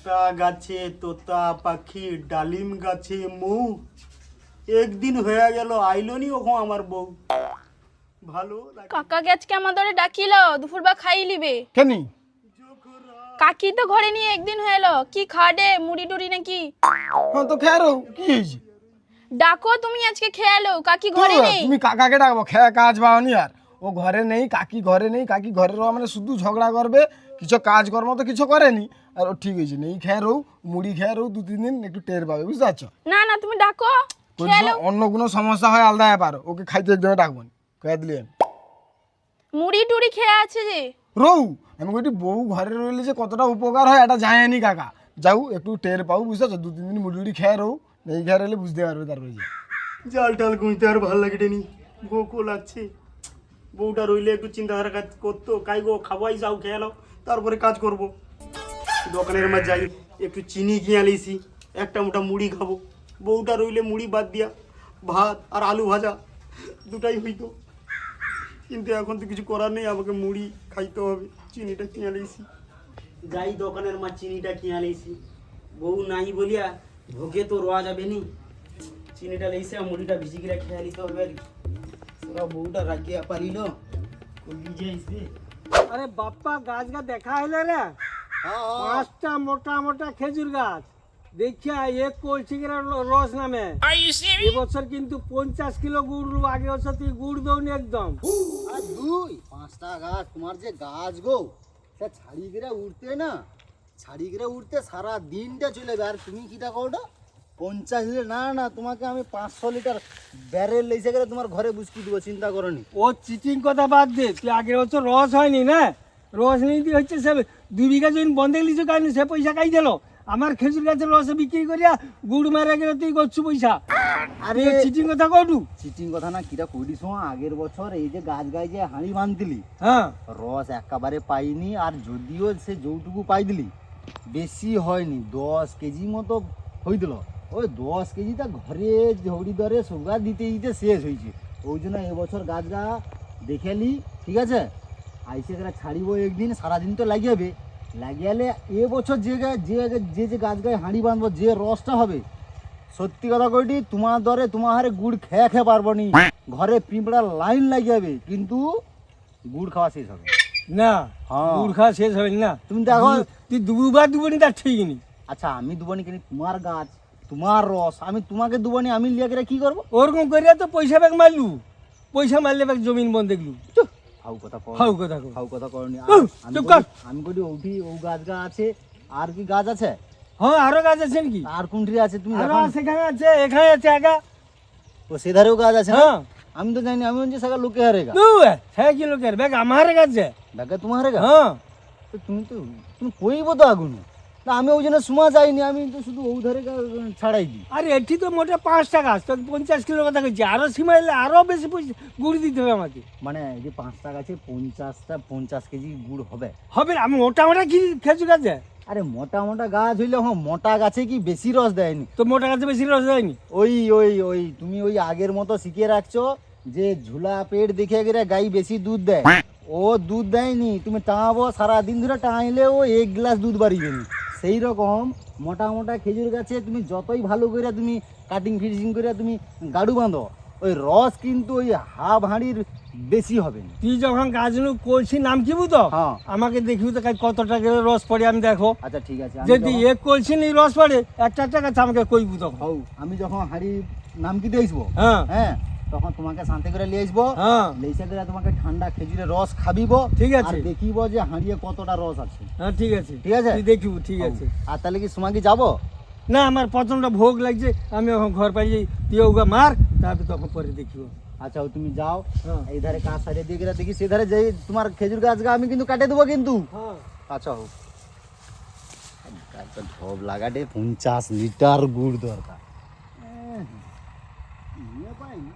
পেস্তা গাছে তোতা পাখি ডালিম গাছে মৌ। একদিন হয়ে গেল আইলনি ওখন আমার বউ। ভালো। কাকাকে আজকে আমাদের ডাকিল? দুপুর বা খাই লিবে? কেনি? কাকি তো ঘরে নিয়ে একদিন হয়ে এলো। কি খাডে মুড়ি টুড়ি নাকি? হ্যাঁ তো খেয়ে রো কি হয়েছে? ডাকো তুমি আজকে খেয়ে এলো। কাকি ঘরে নেই। তুমি কাকাকে ডাকবো? খেয়ে কাজ পাওনি আর। ও ঘরে নেই কাকি ঘরে নেই কাকি ঘরে রো মানে শুধু ঝগড়া করবে। কিছু কাজ কর্ম তো কিছু করেনি। আর ও ঠিক হয়েছে। নেই খেয়ে রো মুড়ি খেয়ে রো দু তিন দিন একটু টের পাবে বুঝতে পারছ? না না তুমি ডাকো অন্য কোনো সমস্যা হয় আলাদা ব্যাপার। ওকে খাইতে একদমই ডাকবো না খেয়ে দিলি। মুড়ি টুড়ি খেয়ে আছে যে। রৌ আমি কইটি বউ ঘরে রইলে যে কতটা উপকার হয় এটা জানেনি কাকা। যাও একটু টের পাও বুঝতে পারছ? দু তিন দিন মুড়ি মুড়ি খেয়ে রো নেই খেয়ে রইলে বুঝতে পারবে তারপরে যে। জাল টাল গুঁইতে আর ভালো লাগে নি গোকো লাগছে। বউটা রইলে একটু চিন্তাধারা কাজ করতো কাই গো খাওয়াই যাও খেয়ে নাও তারপরে কাজ করব। দোকানের মা যাই। একটু চিনি কিনে আলিছি একটা মোটা মুড়ি খাব। বউটা রইলে মুড়ি বাদ দিয়া ভাত আর আলু ভাজা দুটাই হইতো। কিন্তু এখন তো কিছু করার নেই আমাকে মুড়ি খাইতে হবে চিনিটা কিনে আলিছি যাই দোকানের মা চিনিটা কিনে আলিছি বউ নাই বলিয়া ভোগে তো রোয়া যাবে নি। চিনিটা লেইছে আর মুড়িটা ভিজি গিয়ে খেয়ে নিতে হবে আর কি। বউটা রাখিয়া পারিল আরে বাপ্পা গাছ গা দেখা হলে রে। পাঁচটা মোটা মোটা খেজুর গাছ। দেখিয়া এক কলসি করে রস নামে। এবছর কিন্তু পঞ্চাশ কিলো গুড় আগে বছর তুই গুড় দৌনি একদম। আর দুই পাঁচটা গাছ তোমার যে গাছ গো সে ছাড়ি গিরে উঠতে না ছাড়ি গিরে উঠতে সারা দিনটা চলে যাবে। আর তুমি কিটা করো পঞ্চাশ লিটার না না তোমাকে আমি পাঁচশো লিটার ব্যারেল লেসে গেলে তোমার ঘরে বুঝকি দেবো চিন্তা করনি ও চিটিং কথা বাদ দে তুই আগের বছর রস হয়নি না? রস নিতে হচ্ছে সে দুই বিঘা জমি বন্ধে লিচু খাইনি সে পয়সা খাই দিল? আমার খেজুর গাছের রস বিক্রি করিয়া গুড় মারা গেলে তুই করছু পয়সা? আরে চিটিং কথা কটু চিটিং কথা না কিটা করিস আগের বছর এই যে গাছ গায়ে যে হাঁড়ি বাঁধলি হ্যাঁ। রস একেবারে পাইনি আর যদিও সে যৌটুকু পাই দিলি বেশি হয়নি দশ কেজি মতো হইছিল ওই দশ কেজিটা ঘরে ঝৌড়ি দরে সুগা দিতে দিতে শেষ হয়েছে ওই জন্য এবছর গাছটা দেখেলি ঠিক আছে? আইসে করে ছাড়িব একদিন সারাদিন তো লাগিয়াবে। লাগিয়ালে এবছর যে গা- যে যে যে গাছ গায়ে হাঁড়ি বাঁধবো যে রসটা হবে সত্যি কথা কইটি তোমার দরে তোমার হারে গুড় খেয়ে খেয়ে পারব নি। ঘরে পিঁপড়া লাইন লাগিয়াবে কিন্তু গুড় খাওয়া শেষ হবে। না হ্যাঁ। গুড় খাওয়া শেষ হবে না। তুমি দেখো। তুই দুবার দুবারই তার ঠিক নেই। আচ্ছা আমি দুবনি কিনি তোমার গাছ তোমার রস আমি তোমাকে দুবনি আমি লিয়া করে কি করব? ওরকম করিয়া তো পয়সা ব্যাগ মারলু। পয়সা মারলে ব্যাগ জমিন বন্ধ দেখলু। ফাউ কথা কর। কথা। ফাউ কথা করনি আমি চুপ কর। আমি ওঠি ও গাছ গা আছে। আর কি গাছ আছে? হ্যাঁ আরও গাছ আছে নাকি? আর কোনটি আছে তুমি আরও সেখানে আছে এখানে আছে একা ও সেধারেও গাছ আছে হ্যাঁ। আমি তো জানি আমি বলছি সেখানে লোকে হারে গা। হ্যাঁ কি লোকের? ব্যাগ আমার কাছে দেখা তোমার গা? হ্যাঁ। তো তুমি তো তুমি কইব তো আগুন। না আমি ওই জন্য সময় যাইনি আমি তো শুধু ও ধারে ছাড়াই দিই। আরে এটি তো মোটে পাঁচটা গাছ তো পঞ্চাশ কিলো কথা কইছি আরও সীমা এলে আরও বেশি পয়সা গুড় দিতে হবে আমাকে। মানে এই যে পাঁচটা গাছে পঞ্চাশটা পঞ্চাশ কেজি গুড় হবে। হবে না, আমি মোটা মোটা কি খেজুর গাছে আরে মোটা মোটা গাছ হইলে হ্যাঁ মোটা গাছে কি বেশি রস দেয়নি? তো মোটা গাছে বেশি রস দেয়নি? ওই ওই ওই তুমি ওই আগের মতো শিখিয়ে রাখছো যে ঝুলা পেট দেখে গেলে গাই বেশি দুধ দেয়। ও দুধ দেয়নি তুমি টাঙাবো সারাদিন ধরে টাঙাইলে ও এক গ্লাস দুধ বাড়িয়ে নি সেই রকম মোটা মোটা খেজুর গাছে তুমি যতই ভালো করে তুমি কাটিং ফিটিং করে তুমি গাড়ু বাঁধো ওই রস কিন্তু ওই হাফ হাঁড়ির বেশি হবে। না তুই যখন গাছ নু কলসি নাম কি তো হ্যাঁ। আমাকে দেখবি তো কত টাকা রস পড়ে আমি দেখো। আচ্ছা ঠিক আছে যদি এক কলসি নেই রস পড়ে একটা টাকা আমাকে কইবু তখন। আমি যখন হাঁড়ি নাম কি আসব হ্যাঁ। হ্যাঁ তখন তোমাকে শান্তি করে নিয়ে আসব। হ্যাঁ। লেসা করে তোমাকে ঠান্ডা খেজুরের রস খাবিব। ঠিক আছে। দেখিব যে হাঁড়িয়ে কতটা রস আছে। হ্যাঁ ঠিক আছে। ঠিক আছে? দেখিব ঠিক আছে। আর তাহলে কি সময় কি যাব? না আমার প্রথমটা ভোগ লাগছে। আমি এখন ঘর পাই যাই। তুই ওগা মার তারপরে তখন পরে দেখিব। আচ্ছা তুমি যাও। হ্যাঁ। এই ধারে কাজ সারিয়ে দিয়ে গেলে দেখি সেধারে যাই তোমার খেজুর গাছ আমি কিন্তু কাটে দেবো কিন্তু। হ্যাঁ। আচ্ছা হোক গাছটা লাগাটে পঞ্চাশ লিটার গুড় দরকার এহ, নিয়ে পাইনি।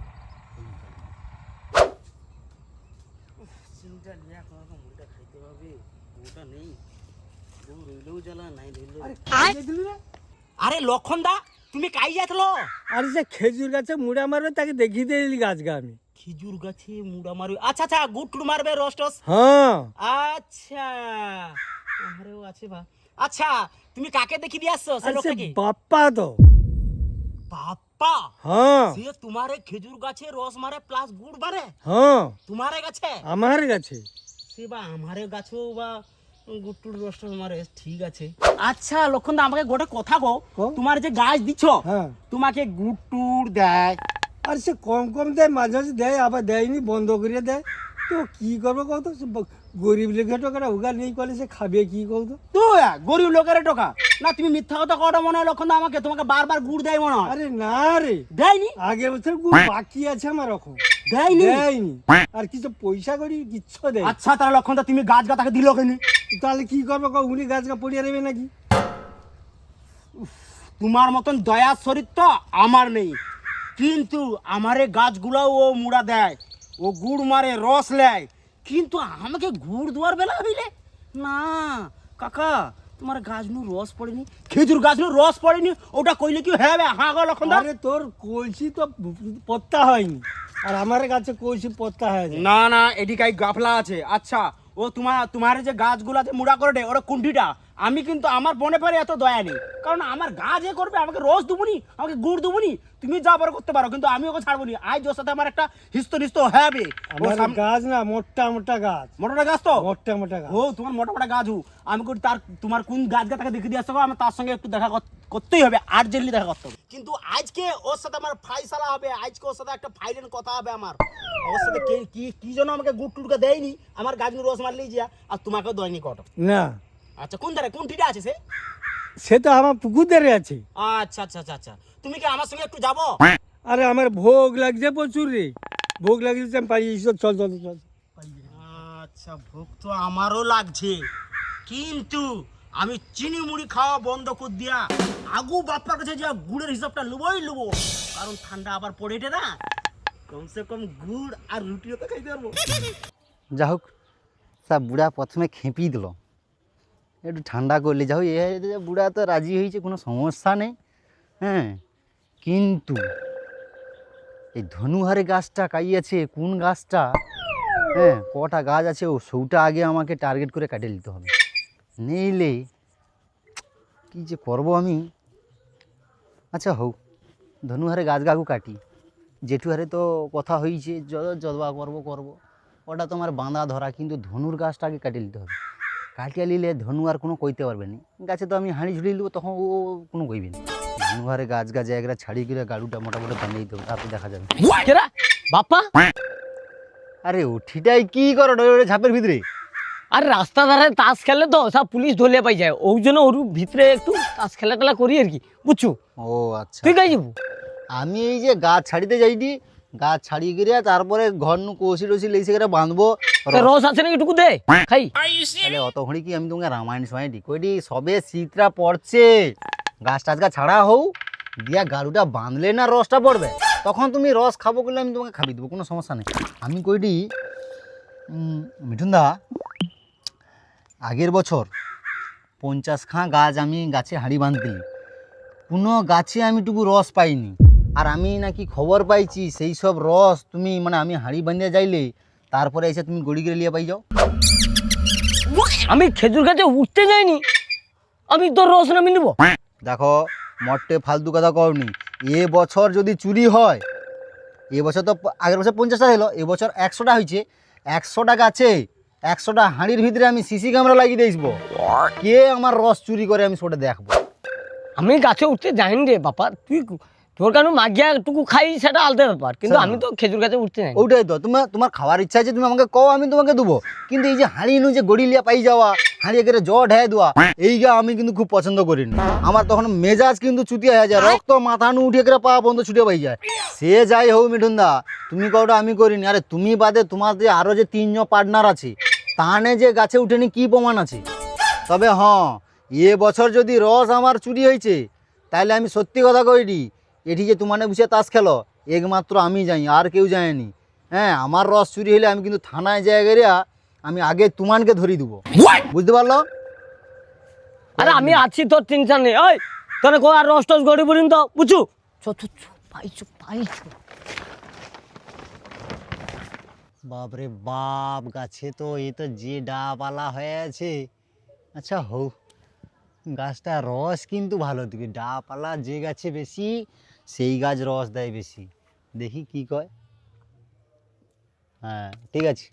চিনিটা নিয়ে এখন এখন মুড়িটা খাইতে হবে বউটা নেই বউ রইলেও জ্বালা নাই রইলেও আরে লক্ষণ দা তুমি কাই যাতলো আরে সে খেজুর গাছে মুড়া মারবে তাকে দেখিয়ে দিলি গাছ গা আমি। খেজুর গাছে মুড়া মারবে। আচ্ছা আচ্ছা গুট টুট মারবে রস টস হ্যাঁ। আচ্ছা। আমারও আছে বা। আচ্ছা তুমি কাকে দেখি দিয়ে আসছো সে আরে সে লোকটাকে? বাপ্পা তো। বাপ্পা? হ্যাঁ। সে তোমারে খেজুর গাছে রস মারে প্লাস গুড় মারে? হ্যাঁ। তোমারে গাছে? আমার গাছে। সে বা আমারে গাছেও বা গুট্টুর রস মারে ঠিক আছে। আচ্ছা লক্ষণ দা আমাকে গোটে কথা কও। কও। তোমার যে গাছ দিছ হ্যাঁ। তোমাকে গুট্টুর দেয়। আর সে কম কম দেয় মাঝে মাঝে দেয় আবার দেয়নি বন্ধ করে দেয়। তো কি করব কত গরিব লোকের টাকা উগা নেই করলে সে খাবে কি করতো তুই গরিব লোকের টাকা? না তুমি মিথ্যা কথা কটা মনে হয় লক্ষণ আমাকে? তোমাকে বারবার গুড় দেয় মনে হয়। আরে না রে। দেয়নি? আগের বছর গুড় বাকি আছে আমার এখন। দেয়নি? দেয়নি। আর কিছু পয়সা করি কিচ্ছু দেয় আচ্ছা তাহলে লক্ষণ দা তুমি গাছ গাতাকে দিল কেন? তাহলে কি করব উনি গাছ গা পড়িয়ে দেবে নাকি? তোমার মতন দয়ার শরীর তো আমার নেই। কিন্তু আমারে গাছগুলাও ও মুড়া দেয় ও গুড় মারে রস নেয় কিন্তু আমাকে গুড় দেওয়ার বেলা হইলে না কাকা তোমার গাছ নু রস পড়েনি। খেজুর গাছ নু রস পড়েনি ওটা কইলে কি হবে? হ্যাঁ গো লক্ষণ আরে তোর কলসি তো পত্তা হয়নি আর আমার গাছে কলসি পত্তা হয়নি। না না এদিকে গাফলা আছে। আচ্ছা ও তোমার তোমার যে গাছগুলো আছে মুড়া করে ওরা কুণ্ঠিটা। আমি কিন্তু আমার বনে পারে এত দয়া নেই। কারণ আমার গাছ যে করবে আমাকে রোজ দুবুনি আমাকে গুড় দুবুনি তুমি যা পারো করতে পারো কিন্তু আমি ওকে ছাড়বো নি। আজ ওর সাথে আমার একটা হিস্ত নিস্ত হবে গাছ না মোটা মোটা গাছ। মোটা গাছ তো? মোটা মোটা গাছ। ও তোমার মোটা মোটা গাছ হু আমি কই তার তোমার কোন গাছ গাছটাকে দেখে দিয়ে আসতে আমার তার সঙ্গে একটু দেখা কর- করতেই হবে আর্জেন্টলি দেখা করতে হবে। কিন্তু আজকে ওর সাথে আমার ফাইসালা হবে আজকে ওর সাথে একটা ফাইলেন কথা হবে আমার। ওর সাথে কি কি জন্য আমাকে গুড় টুটকে দেয়নি আমার গাছ নিয়ে রস মারলেই যা আর তোমাকেও দেয়নি কত। না। আচ্ছা কোন ধারে? কোন ঠিটা আছে সে? সে তো আমার পুকুর ধারে আছে। আচ্ছা আচ্ছা আচ্ছা আচ্ছা। তুমি কি আমার সঙ্গে একটু যাব? আরে আমার ভোগ লাগছে প্রচুর রে। ভোগ লাগছে আমি পাই চল চল চল চল আচ্ছা ভোগ তো আমারও লাগছে। কিন্তু আমি চিনি মুড়ি খাওয়া বন্ধ করে দিয়া আগু বাপ্পার কাছে যা গুড়ের হিসাবটা লুবই লুবো। কারণ ঠান্ডা আবার পড়েটে না কমসে কম গুড় আর রুটিও তো খাইতে পারব। যা হোক তা বুড়া প্রথমে খেপিয়ে দিল। একটু ঠান্ডা করলে। যা হোক, এ বুড়া তো রাজি হয়েছে, কোনো সমস্যা নেই। হ্যাঁ কিন্তু এই ধনুহারে গাছটা কাইয়াছে, কোন গাছটা? হ্যাঁ কটা গাছ আছে, ও সৌটা আগে আমাকে টার্গেট করে কাটিয়ে নিতে হবে। নেইলে কি যে করব আমি? আচ্ছা হোক, ধনুহারে গাছ গাগু কাটি। জেঠু হারে তো কথা হয়েছে, যত যদবা করব করব। ওটা তোমার বাঁধা ধরা, কিন্তু ধনুর গাছটা আগে কাটিয়ে নিতে হবে। কাটিয়ে নিলে ধনু আর কোনো কইতে পারবে না। গাছে তো আমি হাঁড়ি ঝুড়ি দেবো তখন ও কোনো কইবে না। ধনু হারে গাছ গাছ জায়গাটা ছাড়িয়ে করে গাড়ুটা মোটামুটি বানিয়ে দিতে হবে তারপরে দেখা যাবে। বাপ্পা? আরে উঠিটাই কি করো ঝাপের ভিতরে? আর রাস্তা ধারে তাস খেলে তো সব পুলিশ ধরলে পাই যায়। ওই জন্য ওর ভিতরে একটু তাস খেলা টেলা করি আর কি বুঝছ? ও আচ্ছা। তুই গাই যাব আমি এই যে গাছ ছাড়িতে যাইটি গাছ ছাড়িয়ে গিয়ে তারপরে ঘর নু কষি টসি লেসে করে বাঁধবো। রস আছে নাকি একটু দে খাই। তাহলে অত ঘড়ি কি আমি তোমাকে রামায়ণ সময় কইটি সবে শীতটা পড়ছে। গাছ টাছ গা ছাড়া হও দিয়া গাড়ুটা বাঁধলে না রসটা পড়বে। তখন তুমি রস খাব করলে আমি তোমাকে খাবি দেবো কোনো সমস্যা নেই। আমি কইটি উম, মিঠুন দা আগের বছর পঞ্চাশ খাঁ গাছ আমি গাছে হাঁড়ি বাঁধতিলি কোনো গাছে আমি টুকু রস পাইনি। আর আমি নাকি খবর পাইছি সেই সব রস তুমি মানে আমি হাঁড়ি বাঁধিয়ে যাইলে তারপরে এসে তুমি গড়ি গড়ে লিয়ে পাই যাও। আমি খেজুর গাছে উঠতে যাইনি। আমি তোর রস নামি নিবো। দেখো মটে ফালতু কথা করনি এ বছর যদি চুরি হয় এ বছর তো আগের বছর পঞ্চাশ পঞ্চাশটা হলো এ বছর একশোটা হয়েছে একশোটা গাছে একশোটা হাঁড়ির ভিতরে আমি সিসি ক্যামেরা লাগিয়ে দিয়েছবো কে আমার রস চুরি করে আমি সেটা দেখব? আমি গাছে উঠতে যাইনি রে বাপা। তুই তোর কেন মাগিয়া টুকু খাই সেটা আলাদা ব্যাপার। কিন্তু আমি তো খেজুর গাছে উঠতে যাই ওইটাই তো। তোমার তোমার খাওয়ার ইচ্ছা আছে তুমি আমাকে কও আমি তোমাকে দেবো। কিন্তু এই যে হাঁড়ি নু যে গড়ি লিয়া পাই যাওয়া হাঁড়ি একেবারে জ ঢেয়ে দেওয়া এই গা আমি কিন্তু খুব পছন্দ করি না আমার তখন মেজাজ কিন্তু চুটিয়ে হয়ে যায় রক্ত মাথা নু উঠে করে পা বন্ধ ছুটে পাই যায়। সে যাই হোক মিঠুন দা তুমি কওটা আমি করিনি। আরে তুমি বাদে তোমার যে আরও যে তিনজন পার্টনার আছে তানে যে গাছে উঠেনি কি প্রমাণ আছে? তবে হ্যাঁ এ বছর যদি রস আমার চুরি হয়েছে তাহলে আমি সত্যি কথা কইনি এটি যে তোমানে বুঝে তাস খেলো একমাত্র আমি যাই আর কেউ যায়নি হ্যাঁ আমার রস চুরি হলে আমি কিন্তু থানায় জায়গায় আমি আগে তুমানকে ধরিয়ে দেবো। বুঝতে পারল? আরে আমি আছি তোর টেনশন নেই ওই তোর কো আর রস টস গড়ি পড়িন তো? বুঝু চ পাইছো পাইছো বাপরে বাপ গাছে তো এ তো যে ডাপালা হয়ে আছে। আচ্ছা হৌ গাছটা রস কিন্তু ভালো দিবে ডাপালা যে গাছে বেশি সেই গাছ রস দেয় বেশি। দেখি কি কয়? হ্যাঁ ঠিক আছে।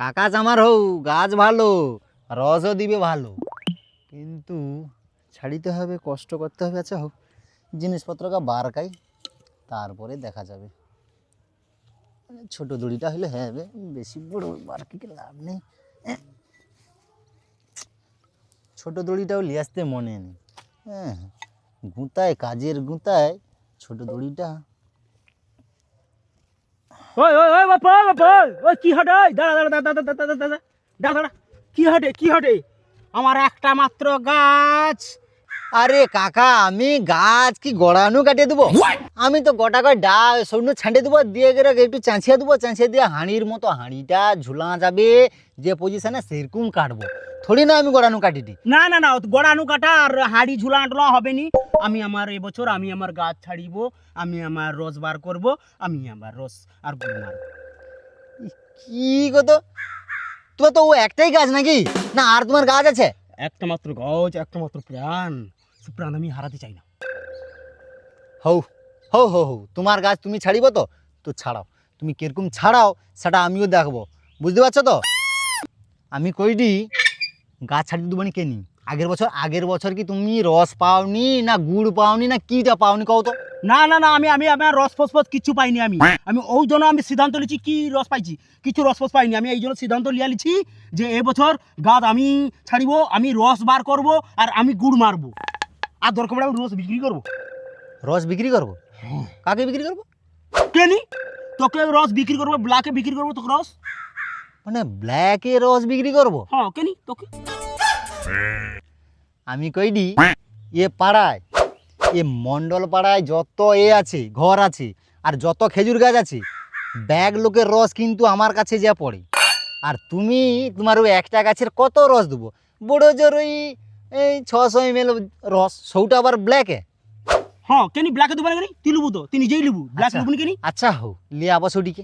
কাকাচ আমার হও গাছ ভালো, রসও দিবে ভালো। কিন্তু ছাড়িতে হবে, কষ্ট করতে হবে। আচ্ছা হোক জিনিসপত্রকে বারকাই তারপরে দেখা যাবে। ছোট দড়িটা হলে হ্যাঁ বেশি বড় বার বারকিকে লাভ নেই। ছোট দড়িটাও নিয়ে আসতে মনে নেই। হ্যাঁ গুঁতায়, কাজের গুঁতায় ছোট দড়িটা। ওই ওই ওই বাপা বাপা ওই কি হাটে, ওই দাঁড়া দাঁড়া দাঁড়া দাঁড়া দাঁড়া দাঁড়া দাঁড়া দাঁড়া, কি হাটে কি হাটে? আমার একটা মাত্র গাছ। আরে কাকা আমি গাছ কি গড়ানো কাটিয়ে দেবো? আমি তো গোটা করে ডা সৈন্য ছাঁটে দেবো দিয়ে গেলে একটু চাঁচিয়ে দেবো চাঁচিয়ে দিয়ে হাঁড়ির মতো হাঁড়িটা ঝুলা যাবে যে পজিশনে সেরকম কাটবো। থোড়ি না আমি গড়ানো কাটি দিই না না না গড়ানো কাটা আর হাঁড়ি ঝুলা আঁটলা হবে নি আমি আমার এবছর আমি আমার গাছ ছাড়িব আমি আমার রস বার করব আমি আমার রস আর গুড় মারবো। কি কত তোমার তো ও একটাই গাছ নাকি? না আর তোমার গাছ আছে? একটা মাত্র গাছ একটা মাত্র প্রাণ। প্রাণ আমি হারাতে চাই না। হৌ হৌ হৌ হৌ তোমার গাছ তুমি ছাড়িব তো? তো ছাড়াও তুমি কীরকম ছাড়াও সেটা আমিও দেখব। বুঝতে পারছ তো? আমি কইডি গাছ ছাড়িয়ে দেবো কে নি আগের বছর আগের বছর কি তুমি রস পাওনি না গুড় পাওনি না কিটা পাওনি কও তো? না না না আমি আমি আমার রস ফস ফস কিছু পাইনি আমি। আমি ওই জন্য আমি সিদ্ধান্ত নিচ্ছি কি রস পাইছি কিছু রস ফস পাইনি। আমি এই জন্য সিদ্ধান্ত লিয়া লিছি যে এবছর গাছ আমি ছাড়িব আমি রস বার করব আর আমি গুড় মারবো। আর দরকার পড়ে আমি রস বিক্রি করব। রস বিক্রি করব? কাকে বিক্রি করব? কেনি? তোকে রস বিক্রি করব ব্ল্যাকে বিক্রি করব তোকে রস মানে ব্ল্যাকে রস বিক্রি করব? হ্যাঁ কেনি তোকে। আমি কইডি এ পাড়ায় এ মন্ডল পাড়ায় যত এ আছে ঘর আছে আর যত খেজুর গাছ আছে ব্যাগ লোকের রস কিন্তু আমার কাছে যা পড়ে। আর তুমি তোমার ওই একটা গাছের কত রস দেবো? বড় জোর ওই এই ছশো এম এল রস সৌটা আবার ব্ল্যাকে হ্যাঁ কেনি ব্ল্যাকে দেবো না কেনি? তুই লুবু তো তুই নিজেই লুবু। ব্ল্যাক আচ্ছা। লুবু কেনি? আচ্ছা হো লিয়ে আবার ওটিকে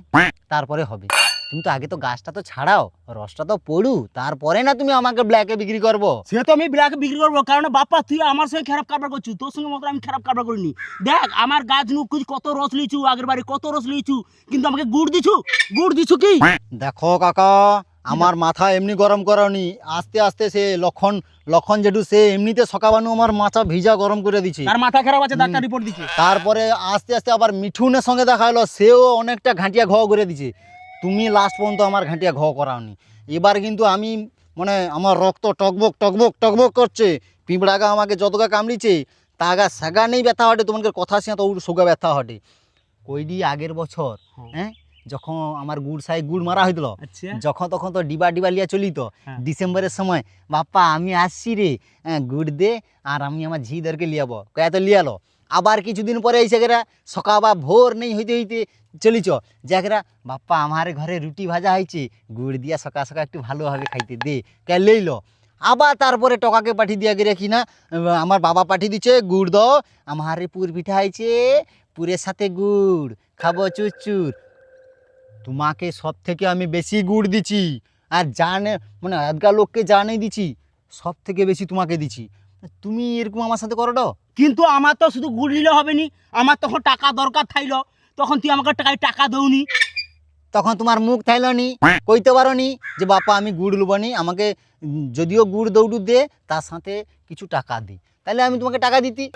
তারপরে হবে। তুমি তো আগে তো গাছটা তো ছাড়াও রসটা তো পড়ু তারপরে না তুমি আমাকে ব্ল্যাকে বিক্রি করব? সে তো আমি ব্ল্যাকে বিক্রি করব কারণ বাপ্পা তুই আমার সঙ্গে খারাপ কারবার করছিস তোর সঙ্গে মতো আমি খারাপ কারবার করিনি। দেখ আমার গাছ নু কত রস লিচু আগের বারে কত রস লিচু কিন্তু আমাকে গুড় দিছু? গুড় দিছু কি? দেখো কাকা আমার মাথা এমনি গরম করানি আস্তে আস্তে সে লক্ষণ লক্ষণ জেঠু সে এমনিতে সকাবানু আমার মাথা ভিজা গরম করে দিচ্ছে তার মাথা খারাপ আছে ডাক্তার রিপোর্ট দিচ্ছে তারপরে আস্তে আস্তে আবার মিঠুনের সঙ্গে দেখা হলো সেও অনেকটা ঘাঁটিয়া ঘ করে দিছে তুমি লাস্ট পর্যন্ত আমার ঘাঁটিয়া ঘ করাওনি। এবার কিন্তু আমি মানে আমার রক্ত টকবক টকবক টকবক করছে। পিঁপড়াগা আমাকে যতগা কামড়িছে তাগা সাগা নেই ব্যথা হটে তোমাকে কথা শুনে তো সোগা ব্যথা হটে। কইডি আগের বছর হ্যাঁ? যখন আমার গুড় সাই গুড় মারা হইতলো আচ্ছা। যখন তখন তো ডিবা ডিবা লিয়া চলিত। হ্যাঁ। ডিসেম্বরের সময় বাপ্পা আমি আসছি রে হ্যাঁ, গুড় দে আর আমি আমার ঝিদেরকে লিয়াবো। কয়া তো লিয়ালো। আবার কিছুদিন পরে এসে গেরা সকাল বা ভোর নেই হইতে হইতে চলিছ যাকেরা বাপ্পা আমার ঘরে রুটি ভাজা হয়েছে গুড় দিয়া সকাল সকাল একটু ভালোভাবে খাইতে দে কে লইল। আবার তারপরে টকাকে পাঠিয়ে দিয়া গেলে কি না আমার বাবা পাঠিয়ে দিচ্ছে গুড় দাও আমার পুর পিঠা হয়েছে পুরের সাথে গুড় খাব চুচুর তোমাকে সব থেকে আমি বেশি গুড় দিছি। আর জানে মানে আজকাল লোককে জানেই দিছি সব থেকে বেশি তোমাকে দিছি। তুমি এরকম আমার সাথে করো কিন্তু আমার তো শুধু গুড় নিলে হবে নি আমার তখন টাকা দরকার থাইলো। তখন তুই আমাকে টাকায় টাকা দৌনি। তখন তোমার মুখ থাইল নি কইতে পারো নি যে বাপা আমি গুড় লুবো নি আমাকে যদিও গুড় দৌড়ু দে তার সাথে কিছু টাকা দি। তাহলে আমি তোমাকে টাকা দিতি।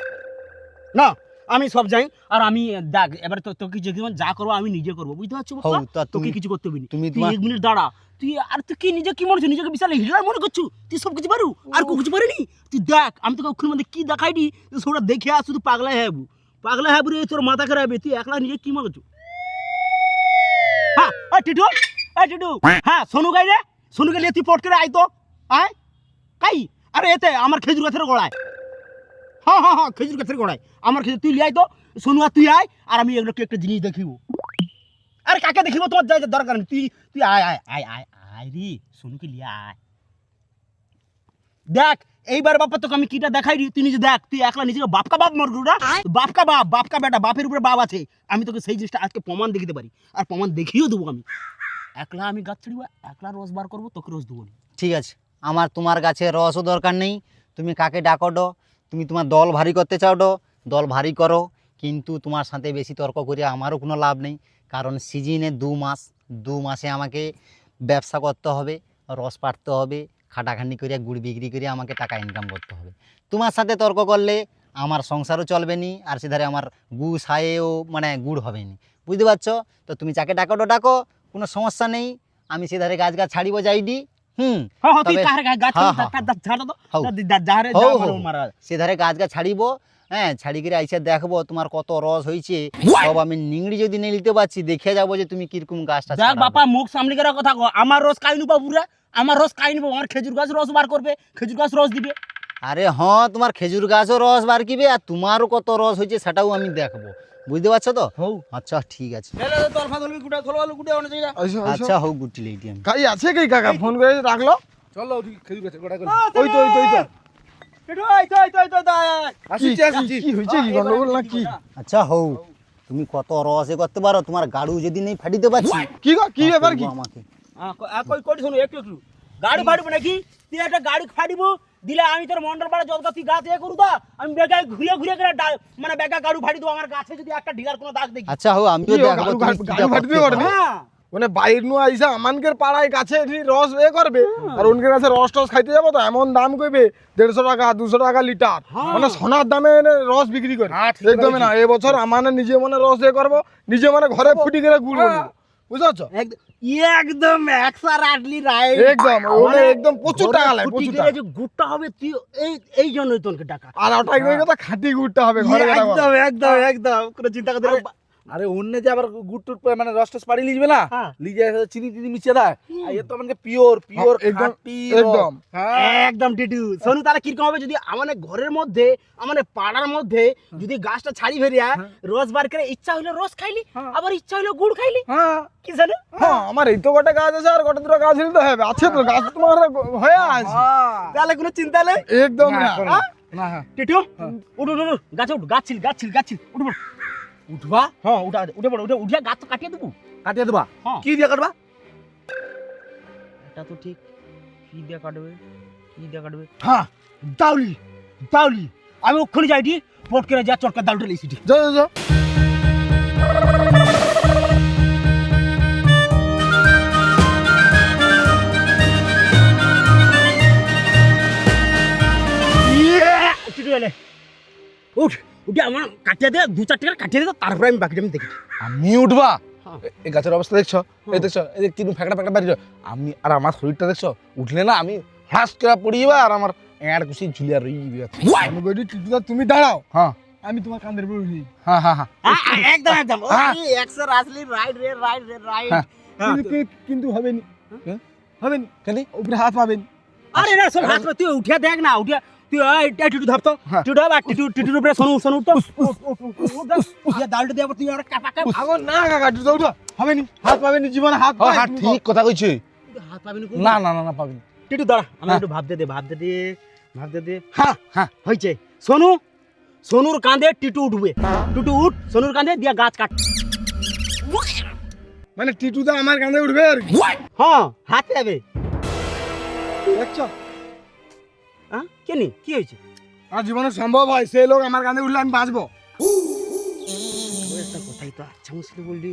না আমি সব যাই আর আমি দেখ এবার তোকে যে যা করব আমি নিজে করব বুঝতে পারছ? তা তোকে কিছু করতে হবে তুমি এক মিনিট দাঁড়া। তুই আর তুই কি নিজে কি মনে হচ্ছে নিজেকে বিশাল হিটলার মনে করছু? তুই সব কিছু পারু? আর কেউ কিছু পারিনি? তুই দেখ আমি তোকে ওখানে মধ্যে কি দেখাইনি তুই সেটা দেখে আর শুধু পাগলা হ্যাবু পাগলা হ্যাবু রে তোর মাথা খারাপ তুই একলা নিজে কি মনে করছু? হ্যাঁ টিটু এই টিটু। হ্যাঁ সোনু গাই রে। সোনু গাইলে তুই পট করে আয় তো। আয়। কাই? আরে এতে আমার খেজুর গাছের গোড়ায়। হ্যাঁ হ্যাঁ হ্যাঁ খেজুর গাছের গোড়ায়। আমার খেজুর, তুই লিয়াই তো সোনু আর তুই আয়, আর আমি এগুলোকে একটা জিনিস দেখিব। আরে কাকে দেখিব? তোমার যাই দরকার নেই। তুই তুই আয় আয় আয় আয় আয় রে, সোনুকে লিয়ে আয়। দেখ, এইবার বাপা তোকে আমি কিটা দেখাই তুই নিজে দেখ, তুই একলা নিজেকে বাপকা বাপ মর না বাপকা বাপ, বাপকা বেটা, বাপের উপরে বাপ আছে। আমি তোকে সেই জিনিসটা আজকে প্রমাণ দেখিতে পারি। আর প্রমাণ দেখিয়েও দেবো আমি। একলা আমি গাছ ছাড়িব একলা রস বার করব, তোকে রস দেবো। ঠিক আছে। আমার তোমার গাছে রসও দরকার নেই। তুমি কাকে ডাকো ডো তুমি তোমার দল ভারী করতে চাও ডো, দল ভারী করো, কিন্তু তোমার সাথে বেশি তর্ক করে আমারও কোনো লাভ নেই। কারণ সিজনে দু মাস, দু মাসে আমাকে ব্যবসা করতে হবে, রস পাড়তে হবে, খাটাখাটনি করে, গুড় বিক্রি করে আমাকে টাকা ইনকাম করতে হবে। তোমার সাথে তর্ক করলে আমার সংসারও চলবে নি, আর সেধারে আমার গু সায়েও মানে গুড় হবে নি। বুঝতে পারছ? তো তুমি যাকে ডাকো ডাকো, কোনো সমস্যা নেই। আমি সেধারে গাছ গাছ ছাড়িব যাইডি। সেধারে গাছ গাছ ছাড়িবো হ্যাঁ ছাড়িগিরে আইসা দেখব তোমার কত রস হয়েছে সব আমি নিংড়ি যদি নিতে পারছি দেখে যাব যে তুমি কীরকম গাছটা দেখ বাপা মুখ সামনে কথা আমার রস কাইনু বাবুরা আমার রস কাইনু আমার খেজুর গাছ রস বার করবে খেজুর গাছ রস দিবে আরে হ্যাঁ তোমার খেজুর গাছও রস বার কিবে আর তোমারও কত রস হয়েছে সেটাও আমি দেখব। বুঝতে পারছ তো? হও। আচ্ছা ঠিক আছে। আচ্ছা হোক গুটি আমি কাই আছে কি কাকা? ফোন করে রাখল? চলো খেজুর গাছে গোটা করে। ওই তো ওই তো ওই তো কি কি- কি কি? কি আচ্ছা তুমি কত রস এ করতে পারো তোমার গাড়ু যদি নেই ফাটিতে পারছি। কি গো কি ব্যাপার কি? আমাকে। কই কই শুনো একটু একটু। গাড়ি ফাড়িব নাকি? তুই একটা গাড়ি ফাড়িব দিলে আমি তোর মন্ডল পাড়া যত তুই গাছ এ করু দা আমি বেগায় ঘুরে ঘুরে করে মানে বেগা গাড়ু ফাড়ি দেবো আমার গাছে যদি একটা ঢিলার কোনো দাগ দেখি। আচ্ছা হো আমিও দেখব গাড়ু- ফাটিতে করতে পারবে? হ্যাঁ। মানে বাইর নু আইসা আমানকের পাড়ায় এটি রস এ করবে আর উনকের কাছে রস টস খাইতে যাব তো এমন দাম কইবে দেড়শো টাকা দুশো টাকা লিটার। মানে সোনার দামে এনে রস বিক্রি করে। হ্যাঁ, একদমই না এবছর আমানে নিজে মনে রস এ করব নিজে মানে ঘরে ফুটি করে গুড় বুঝতে পারছ একদম একদম একশো আটলি রাইট একদম ওটা একদম প্রচুর টাকা লাগে প্রচুর টাকা। যে গুড়টা হবে তুই এই এই জন্যই তোকে টাকা আর ওটা একদম খাঁটি গুড়টা হবে ঘরে একদম একদম একদম। কোনো চিন্তা করতে। আরে অন্য যে আবার গুড় টুট মানে রস টস পাড়ি লিজবে না? হ্যাঁ। লিজে চিনি টিনি মিশিয়ে দেয়। আর এ তো মানে পিওর পিওর একদম, একদম। হ্যাঁ। একদম টিটু। শোনু তারা কীরকম হবে যদি আমাদের ঘরের মধ্যে আমাদের পাড়ার মধ্যে যদি গাছটা ছাড়ি ফেরিয়া রস বার করে ইচ্ছা হইল রস খাইলি আবার ইচ্ছা হইল গুড় খাইলি? হ্যাঁ। কি জানো হ্যাঁ আমার এই তো কটা গাছ আছে আর কটা দুটো গাছ হলে তো হবে। আছে তো গাছ তোমার হয়ে আছে। তাহলে কোনো চিন্তা নেই? একদম না, হ্যাঁ? হ্যাঁ। টিটু উঠ উঠ উঠ গাছে উঠ গাছ ছিল গাছ ছিল গাছ ছিল উঠবা? হ্যাঁ উঠা উঠে পড়ো উঠে উঠিয়া গাছ কাটিয়ে দেবো। কাটিয়ে দেবা? হ্যাঁ। কি দিয়ে কাটবা? এটা তো ঠিক। কি দিয়ে কাটবে? কি দিয়ে কাটবে? হ্যাঁ দাউলি দাউলি। আমি ওখানে যাইটি পট করে যা চটকা দাউলটা যাও যাও, যাও। উঠ। উঠে আমার কাটিয়ে দে দু চার টাকা কাটিয়ে দে তারপরে আমি বাকিটা আমি দেখি আমি উঠবা? হ্যাঁ। এই গাছের অবস্থা দেখছ? এই দেখছ? এই যে কিরম ফ্যাকড়া ফ্যাকড়া বাড়ি আমি আর আমার শরীরটা দেখছ? উঠলে না আমি হ্রাস করে পড়িবা আর আমার এর কুসি ঝুলিয়া রই আমি টিটুদা তুমি দাঁড়াও। হ্যাঁ। আমি তোমার কান্দের উপর উঠি। হ্যাঁ হ্যাঁ হ্যাঁ। একদম একদম। হ্যাঁ। একশো আসলি রাইট রে রাইট রে রাইট হ্যাঁ। কিন্তু কিন্তু হবে নি হ্যাঁ? হবে নি কেন? উপরে হাত পাবেন। আরে না সব হাত তুই উঠিয়া দেখ না উঠিয়া তুই টিটু ধাপ তো। হ্যাঁ। টিটু ধাপ টিটু টিটুর উপরে শোনো শোনো উঠ উঠিয়া দালটা দিয়ে তুই আর কাপা কাপ। আগো না কাকা উঠো। হবে নি। হাত পাবেন নি জীবনে হাত হ্যাঁ হ্যাঁ ঠিক কথা কইছি। হাত পাবি না না না না পাবি টিটু দাঁড়া আমি হ্যাঁ। একটু ভাবতে দে ভাবতে দে ভাবতে দে। হ্যাঁ হ্যাঁ। হয়েছে সোনু সোনুর কাঁধে টিটু উঠবে। টিটু উঠ সোনুর কাঁধে দিয়া গাছ কাট। মানে টিটুদা আমার কাঁধে উঠবে আর কি। হ্যাঁ হাতে যাবে দেখছ? হ্যাঁ কেনি কি হয়েছে আর জীবনে সম্ভব হয় সেই লোক আমার কাঁধে উঠলে আমি বাঁচবো একটা কথাই তো আচ্ছা মুসলি বললি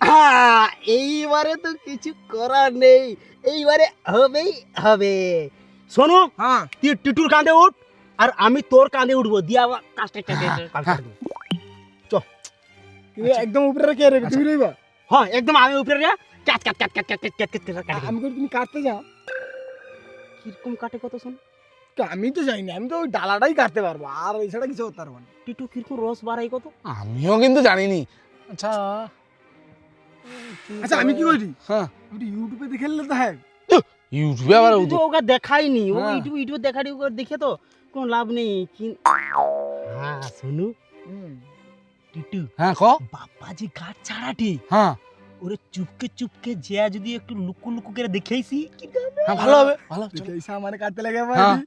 হ্যাঁ, এইবারে তো কিছু করার নেই এইবারে হবেই হবে শোনো হ্যাঁ তুই টিটুর কাঁধে উঠ আর আমি তোর কাঁধে উঠবো দিয়া আবার কাজটা কেটে তুমি একদম উপরে রেখে রেখে তুমি রইবা হ্যাঁ একদম আমি উপরে রে cat cat cat cat cat cat cat cat আমি তুমি কাটতে যাও কীরকম কাটে কত শোন? তো আমি তো জানি না আমি তো ওই ডালাটাই কাটতে পারব আর ওই ছাড়া কিছু করতে পারব না। টিটু কীরকম রস বাড়াই কত? আমিও কিন্তু জানিনি। আচ্ছা। আচ্ছা আমি কি করি হ্যাঁ। আমি তো ইউটিউবে দেখে নিলে তো হ্যাঁ। ইউটিউবে আবার তুই তো ওকে দেখাইনি ও। ইউটিউব ইউটিউব দেখানি ওকে দেখে তো কোনো লাভ নেই কি হ্যাঁ শোনু। টিটু। হ্যাঁ ক? বাপ্পা যে গাছ ছাড়াটি। হ্যাঁ। ওরে চুপকে চুপকে যে যদি একটু লুকু লুকু করে দেখেইছি কি হ্যাঁ ভালো হবে ভালো হবে, চলো। পয়সা আমার কাটতে লাগে হ্যাঁ।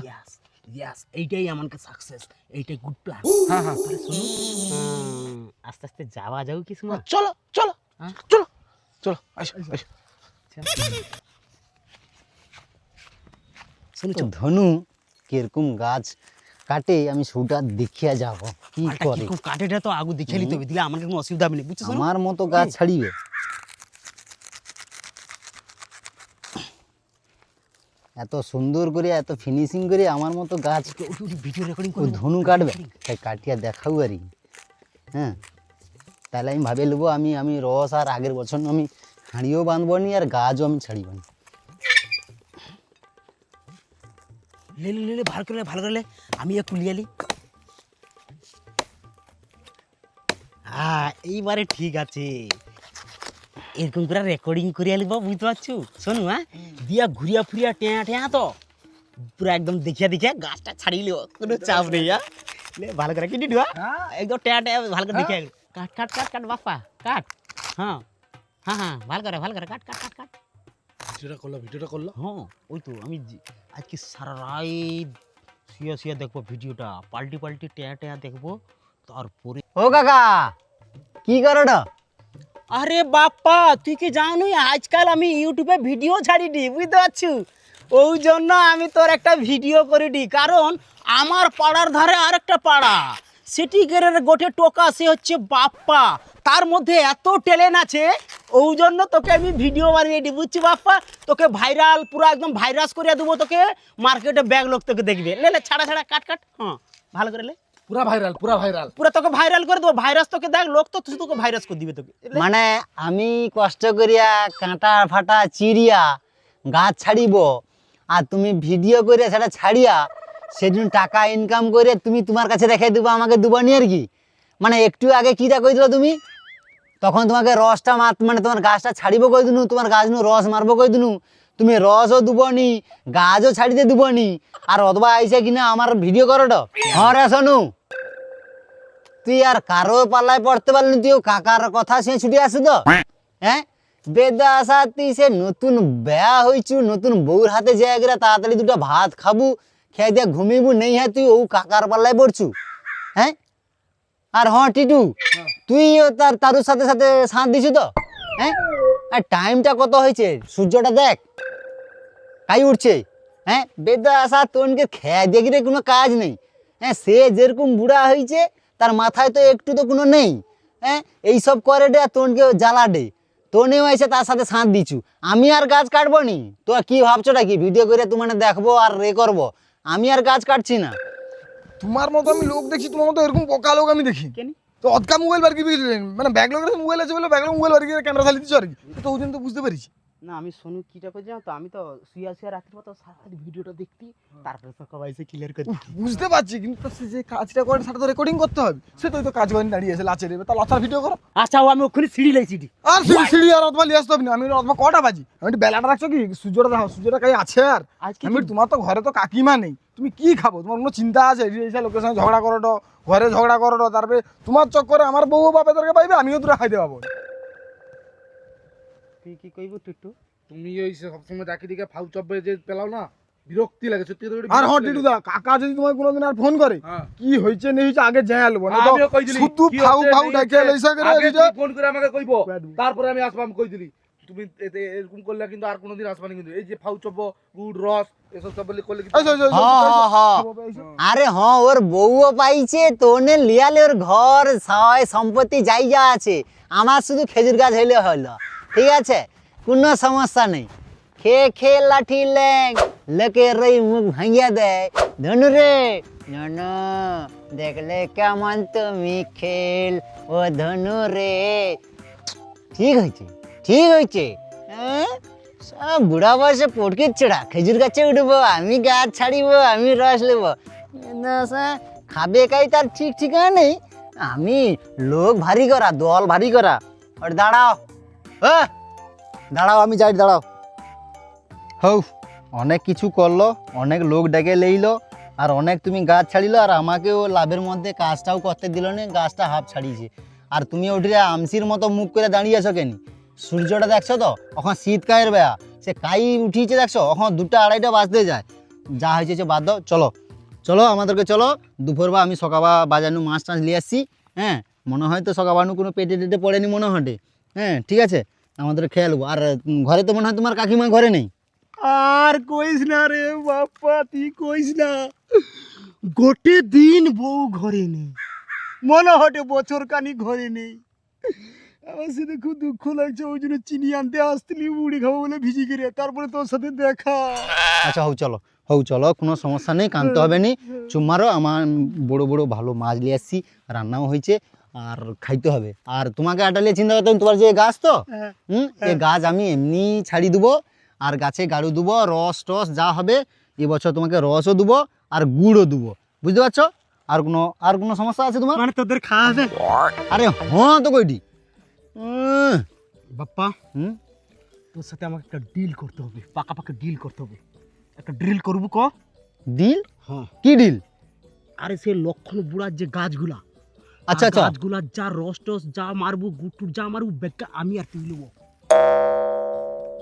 ইয়াস ইয়াস এইটাই আমাকে সাকসেস এইটাই গুড প্ল্যান হ্যাঁ হ্যাঁ। আরে শোনো। উম, আস্তে আস্তে যাওয়া যাও কিছু না। চলো চলো হ্যাঁ? চলো চলো আসো আসো শুনেছ? তো ধনু কীরকম গাছ কাটে আমি সেটা দেখিয়া যাব। কি করে? কাটেটা তো আগু দেখে নিতে হবে দিলে আমার কোনো অসুবিধা হবে না বুঝছ? আমার মতো গাছ ছাড়িবে? এত সুন্দর করে এত ফিনিশিং করে আমার মতো গাছ ভিডিও রেকর্ডিং ও ধনু কাটবে? তাই কাটিয়া দেখাও আরই হ্যাঁ? তাহলে আমি ভাবে নেব আমি আমি রস আর আগের বছর আমি হাঁড়িও বাঁধবো নি আর গাছও আমি ছাড়িব নি। লে লে লে, লে ভালো করে ভালো করে। আমি একটু লিয়ালি হ্যাঁ এইবারে ঠিক আছে। এরকম করে রেকর্ডিং করে আলিব বুঝতে পারছ? শোনো হ্যাঁ? দিয়া ঘুরিয়া ফুরিয়া টেয়া টেয়া তো? পুরো একদম দেখিয়া দেখিয়া গাছটা ছাড়িয়ে লিও কোনো চাপ নেই হ্যাঁ? ভালো করে কিনি দিবা একদম টেয়া টেয়া ভালো করে দেখিয়া কাট কাট কাট কাট বাপ্পা কাট। হ্যাঁ। হ্যাঁ হ্যাঁ ভালো করে ভালো করে কাট কাট কাট কাট। ভিডিওটা করল ভিডিওটা করল? হ্যাঁ ওই তো আমি আজকে সারা রাত শুয়ে শুয়ে দেখব ভিডিওটা পাল্টি পাল্টি টেয়া টেয়া দেখব তারপরে ও কাকা কি করোটা আরে বাপ্পা তুই কি জানুই আজকাল আমি ইউটিউবে ভিডিও ছাড়ি দি বুঝতে পারছু? ওই জন্য আমি তোর একটা ভিডিও করে দিই কারণ আমার পাড়ার ধারে আরেকটা পাড়া। সিটি গেরের গোটে টোকা সে হচ্ছে বাপ্পা। তার মধ্যে এত ট্যালেন্ট আছে ওই জন্য তোকে আমি ভিডিও বানিয়ে দিই বুঝছি বাপ্পা? তোকে ভাইরাল পুরো একদম ভাইরাস করে দেবো তোকে। মার্কেটে ব্যাগ লোক তোকে দেখবে। লে লে ছাড়া ছাড়া কাট কাট। হ্যাঁ ভালো করে লে। পুরা ভাইরাল পুরা ভাইরাল পুরো তোকে ভাইরাল করে দেবো। ভাইরাস তোকে দেখ লোক তো তোকে ভাইরাস করে দিবে তোকে। মানে আমি কষ্ট করিয়া কাঁটা ফাটা চিরিয়া গাছ ছাড়িব আর তুমি ভিডিও করিয়া সেটা ছাড়িয়া সেদিন টাকা ইনকাম করে তুমি তোমার কাছে রেখে দেবো, আমাকে দুবানি আর কি? মানে একটু আগে কীটা কই দিল তুমি? তখন তোমাকে রসটা মাত মানে তোমার গাছটা ছাড়িব কই দিনু তোমার গাছ নু রস মারবো কই দিনু তুমি রসও দুবনি গাছও ছাড়িতে দুবনি আর অথবা আইসে কিনা আমার ভিডিও করো তো হ্যাঁ রে শোনু তুই আর কারও পাল্লায় পড়তে পারলি তুই কাকার কথা সে ছুটি আসু তো? হ্যাঁ? বেদা আসা তুই সে নতুন বেয়া হইছু নতুন বউর হাতে যায় তাড়াতাড়ি দুটো ভাত খাবু। খেয়ে দিয়ে ঘুমিবু নেই হ্যাঁ তুই ও কাকার পাল্লায় পড়ছু। হ্যাঁ? আর হ্যাঁ টিটু তুইও তার তারুর সাথে সাথে সাঁত দিছু তো? হ্যাঁ? আর টাইমটা কত হয়েছে? সূর্যটা দেখ। কাই উঠছে? হ্যাঁ? বেদা আসা তোনকে খেয়ে দিয়ে গিয়ে কোনো কাজ নেই। হ্যাঁ সে যেরকম বুড়া হয়েছে তার মাথায় তো একটু তো কোনো নেই। হ্যাঁ? এইসব করে ডে আর তোনকে জ্বালা ডে তোনেও এসে তার সাথে সাঁত দিছু। আমি আর গাছ কাটবো নি? তো কি ভাবছোটা কি? ভিডিও করে তোমার দেখব আর রে করব। আমি আর গাছ কাটছি না। তোমার মতো আমি লোক দেখি তোমার মতো এরকম বোকা লোক আমি দেখি। তো অতকা মোবাইল বার কি বুঝলেন মানে ব্যাগ লোকের মোবাইল আছে বলে ব্যাগ মোবাইল বার কি ক্যামেরা চালিয়ে দিচ্ছ আর কি? তো ওই জন্য তো বুঝতে পেরেছি। না আমি শোনু কিটা করে জানো তো? আমি তো শুয়ে শুয়ে রাত্রি মতো সারা ভিডিওটা দেখতি তারপরে সকাল এসে ক্লিয়ার করে বুঝতে পারছি কিন্তু তো সে যে কাজটা করে সেটা তো রেকর্ডিং করতে হবে। সে তো কাজ করেন দাঁড়িয়ে আছে লাচের এবার তা লাচার ভিডিও করো। আচ্ছা ও আমি ওখানে সিঁড়ি লাই সিঁড়ি আর সিঁড়ি সিঁড়ি আর অথবা লিয়ে আসতে হবে না। আমি অথবা কটা বাজি? আমি একটু বেলাটা রাখছো কি? সূর্যটা দেখো সূর্যটা কাই আছে আর। আমি তোমার তো ঘরে তো কাকিমা নেই। তুমি কি খাব? তোমার কোনো চিন্তা আছে? এই লোকের সঙ্গে ঝগড়া করো ঘরে ঝগড়া করো তারপরে তোমার চক্করে আমার বউ বাপেদেরকে পাইবে আমিও তোরা খাইতে পাবো। তুই কি কইব টুটু? তুমি ওই সবসময় ডাকি দিকে ফাউ চব্বে যে পেলাও না বিরক্তি লাগে সত্যি কথা আর হ্যাঁ টিটু দা কাকা যদি তোমার কোনোদিন আর ফোন করে হ্যাঁ। কি হয়েছে নেই হয়েছে আগে না তো শুধু ফাউ ফাউ ডাকে লইসা করে আগে ফোন করে আমাকে কইবো। তারপরে আমি আসবাম কই দিলি। তুমি এতে এরকম করলে কিন্তু আর কোনোদিন আসবানি কিন্তু। এই যে ফাউ চব্ব গুড় রস এসব সব বলে করলে যে, যে, যে, হ্যাঁ, যে, আরে হ্যাঁ ওর বউও পাইছে তোনে লিয়ালে ওর ঘর সয় সম্পত্তি জায়গা আছে। আমার শুধু খেজুর গাছ হইলে হলো। ঠিক আছে কোনো সমস্যা নেই। খে খে লাঠি ল্যাং লোকে রই মুখ ভাঙিয়া দেয়। ধনু রে ধনু দেখলে কেমন তুমি খেল ও ধনু রে। ঠিক হয়েছে ঠিক হয়েছে। হ্যাঁ? সব বুড়া বয়সে পটকির ছেড়া খেজুর গাছে উঠবো আমি গাছ ছাড়িব আমি রস নেব। না, খাবে কাই তার ঠিক ঠিকানা নেই? আমি লোক ভারী করা দল ভারী করা। ওর দাঁড়াও। দাঁড়াও, আমি যাই, দাঁড়াও। হৌ অনেক কিছু করল, অনেক লোক ডেকে লইলো, আর অনেক তুমি গাছ ছাড়িলো, আর আমাকেও লাভের মধ্যে কাজটাও করতে দিল না, গাছটা হাফ ছাড়িয়েছে। আর তুমি উঠে আমসির মতো মুখ করে দাঁড়িয়ে আছো কেন? সূর্যটা দেখছ তো? এখন শীতকালের বেয়া। সে কাই উঠিয়েছে দেখছ? এখন দুটা আড়াইটা বাজতে যায়। যা হয়েছে বাদ দাও, চলো। চলো, আমাদেরকে চলো। দুপুরবা আমি সকাবা বাজানো মাছ টাছ নিয়ে আসছি হ্যাঁ? মনে হয় তো সকাবানু কোনো পেটে টেটে পড়েনি মনে হটে হ্যাঁ ঠিক আছে। আমাদের খেয়াল আর ঘরে তো মনে হয় তোমার কাকিমা ঘরে নেই। আর কইস না রে বাপ্পা তুই কইস না। গোটে দিন বউ ঘরে নেই। মনে হটে বছর কানি ঘরে নেই। আমার সাথে খুব দুঃখ লাগছে ওই জন্য চিনি আনতে আসতিলি মুড়ি খাব বলে ভিজি করে তারপরে তোর সাথে দেখা। আচ্ছা হউ চলো। হউ চলো কোনো সমস্যা নেই কানতে হবে নি। চুম্মারও আমার বড় বড় ভালো মাছ নিয়ে আসছি রান্নাও হয়েছে। আর খাইতে হবে। আর তোমাকে আটালিয়ে চিন্তা করতে হবে, তোমার যে গাছ তো? হুম? এই গাছ আমি এমনি ছাড়ি দেবো আর গাছে গাড়ু দেবো রস টস যা হবে এবছর তোমাকে রসও দেবো আর গুড়ও দেবো। বুঝতে পারছ? আর কোনো আর কোনো সমস্যা আছে তোমার? মানে তোদের খাওয়া হবে? আরে হ্যাঁ তো কইটি। বাপ্পা হুম? তোর সাথে আমাকে একটা ডিল করতে হবে পাকা পাকা ডিল করতে হবে। একটা ড্রিল করব ক? ডিল হ্যাঁ। কি ডিল আরে সে লক্ষণ বুড়ার যে গাছগুলা আচ্ছা আচ্ছা। গাছগুলা যা রস টস যা মারবো গুটুর যা মারবো বেকা আমি আর তুই নেব।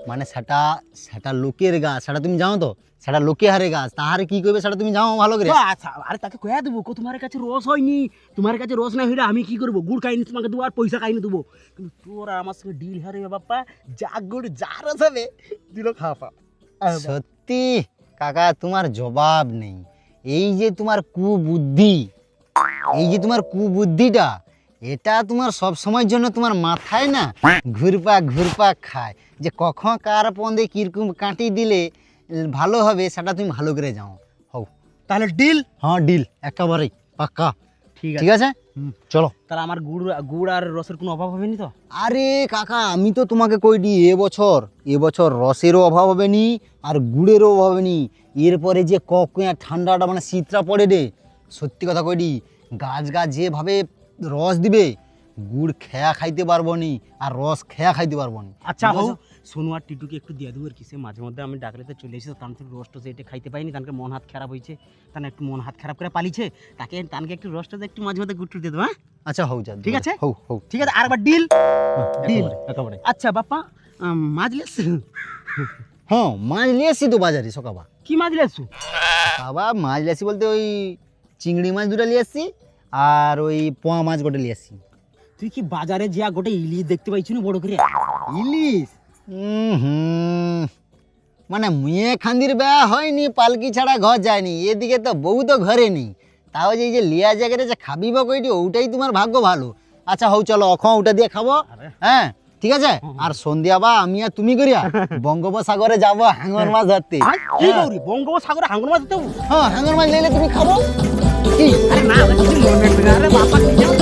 মানে সেটা সেটা লোকের গাছ সেটা তুমি জানো তো? সেটা লোকে হারে গাছ তাহারে কি করবে সেটা তুমি জানো ভালো করে? আচ্ছা আরে তাকে কয়া দেবো কো তোমার কাছে রস হয়নি তোমার কাছে রস না হইলে আমি কি করব? গুড় খাইনি তোমাকে দেবো আর পয়সা খাইনি দেবো। কিন্তু তোর আমার সঙ্গে ডিল হারে বাপ্পা যা গুড় যা রস হবে দিল খাওয়া সত্যি কাকা তোমার জবাব নেই। এই যে তোমার কুবুদ্ধি এই যে তোমার কুবুদ্ধিটা এটা তোমার সব সময়ের জন্য তোমার মাথায় না ঘুরপা ঘুরপা খায়। যে কখন কার পন্দে কীরকম কাটি দিলে ভালো হবে সেটা তুমি ভালো করে যাও হও তাহলে ডিল হ্যাঁ ডিল একেবারেই পাক্কা। ঠিক আছে। ঠিক আছে? চলো। তাহলে আমার গুড় গুড় আর রসের কোনো অভাব হবে নি তো? আরে কাকা আমি তো তোমাকে কই কইডি এবছর এবছর রসেরও অভাব হবে নি আর গুড়েরও অভাব হবে নি এরপরে যে ককুয়া ঠান্ডাটা মানে শীতটা পড়ে রে সত্যি কথা কইডি গাছ গাছ যেভাবে রস দিবে গুড় খেয়া খাইতে পারব নি আর রস খেয়া খাইতে পারব নি। আচ্ছা হো আছে? সোনু আর টিটুকে একটু দিয়ে দেবো আর কি। সে মাঝে মধ্যে আমি ডাকলে তো চলে এসেছি তার থেকে রস টস এটা খাইতে পাইনি তানকে মন হাত খারাপ হয়েছে তার একটু মন হাত খারাপ করে পালিছে তাকে তানকে একটু রস টস একটু মাঝে মধ্যে গুট্টু দিয়ে দেবো হ্যাঁ? আচ্ছা হউ যা ঠিক আছে? হউ হউ। ঠিক আছে আর একবার ডিল ডিল একেবারে, আচ্ছা বাপ্পা মাছ লেস হ্যাঁ মাছ নিয়ে এসছি তো বাজারে সকাবা। কি মাছ লেসু বাবা মাছ আসছি বলতে ওই চিংড়ি মাছ দুটো নিয়ে আসছি আর ওই পোয়া মাছ গোটা নিয়ে আসছি। তুই কি বাজারে যা গোটে ইলিশ দেখতে পাইছি না বড় করে? ইলিশ? হুম মানে মুয়ে খান্দির বেয়া হয়নি পালকি ছাড়া ঘর যায়নি এদিকে তো বউ তো ঘরে নেই। তাও যে এই যে লিয়া জায়গাটা যে খাবি বা কইটি ওটাই তোমার ভাগ্য ভালো। আচ্ছা হও চলো অখ ওটা দিয়ে খাব। হ্যাঁ ঠিক আছে? আর সন্ধ্যা বা আমি আর তুমি করিয়া বঙ্গোপসাগরে যাব হাঙ্গর মাছ ধরতে। বঙ্গোপসাগরে হাঙ্গর মাছ দিতে হ্যাঁ হাঙ্গর মাছ নিলে তুমি খাব। কি আরে না আরে কিছু মনে রাখবে না। আরে বাপ্পা কি জানো?